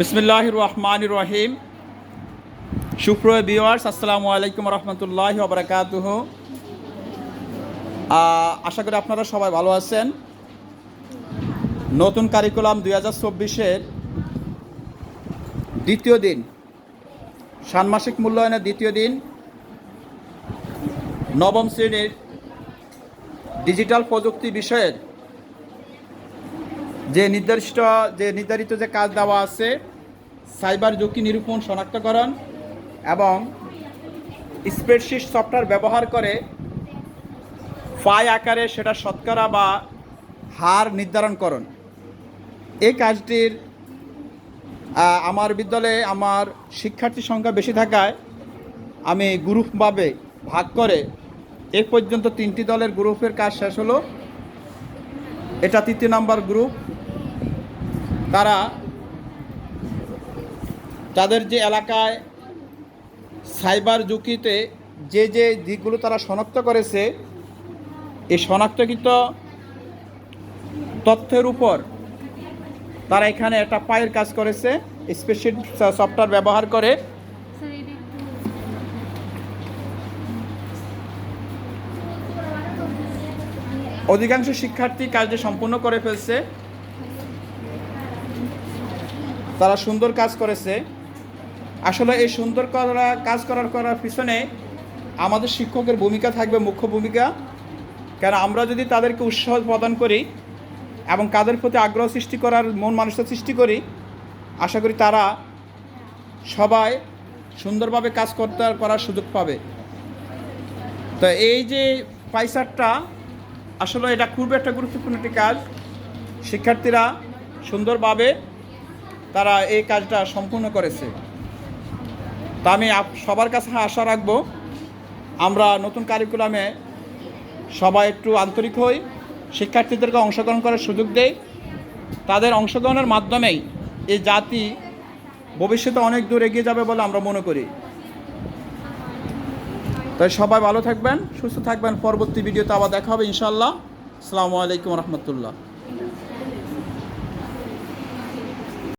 বিসমিল্লাহ রহমান রহিম সুপ্রিয় বিওয়ার্স আসসালামু আলাইকুম রহমতুল্লাহ আবরাকাতুহ আশা করি আপনারা সবাই ভালো আছেন। নতুন কারিকুলাম দুই হাজার চব্বিশের দ্বিতীয় দিন, ষান্মাসিক মূল্যায়নের দ্বিতীয় দিন, নবম শ্রেণির ডিজিটাল প্রযুক্তি বিষয়ের যে নির্দিষ্ট যে নির্ধারিত যে কাজ দেওয়া আছে, সাইবার ঝুঁকি নিরূপণ শনাক্তকরণ এবং স্প্রেডশিট সফটওয়্যার ব্যবহার করে ফাই আকারে সেটা শতকরা বা হার নির্ধারণকরণ এই কাজটির আমার বিদ্যালয়ে আমার শিক্ষার্থীর সংখ্যা বেশি থাকায় আমি গ্রুপভাবে ভাগ করে এ পর্যন্ত তিনটি দলের গ্রুপের কাজ শেষ হলো। এটা তৃতীয় নাম্বার গ্রুপ। তারা তাদের যে এলাকায় সাইবার ঝুঁকিতে যে যে দিকগুলো তারা শনাক্ত করেছে, এই শনাক্তকৃত তথ্যের উপর তারা এখানে একটা পায়ের কাজ করেছে স্পেশাল সফটওয়্যার ব্যবহার করে। অধিকাংশ শিক্ষার্থী কাজটি সম্পূর্ণ করে ফেলছে। তারা সুন্দর কাজ করেছে। আসলে এই সুন্দর করা, কাজ করার করার পিছনে আমাদের শিক্ষকের ভূমিকা থাকবে, মুখ্য ভূমিকা। কেন আমরা যদি তাদেরকে উৎসাহ প্রদান করি এবং কাদের প্রতি আগ্রহ সৃষ্টি করার মন মানুষের সৃষ্টি করি, আশা করি তারা সবাই সুন্দরভাবে কাজ করতে, করার সুযোগ পাবে। তো এই যে পাইসারটা আসলে এটা খুব একটা গুরুত্বপূর্ণ একটি কাজ। শিক্ষার্থীরা সুন্দরভাবে তারা এই কাজটা সম্পূর্ণ করেছে। তা আমি সবার কাছে আশা রাখব, আমরা নতুন কারিকুলামে সবাই একটু আন্তরিক হই, শিক্ষার্থীদেরকে অংশগ্রহণ করার সুযোগ দেই। তাদের অংশগ্রহণের মাধ্যমেই এই জাতি ভবিষ্যতে অনেক দূর এগিয়ে যাবে বলে আমরা মনে করি। তাই সবাই ভালো থাকবেন, সুস্থ থাকবেন। পরবর্তী ভিডিওতে আবার দেখা হবে ইনশাল্লাহ আসসালামু আলাইকুম রহমতুল্লাহ।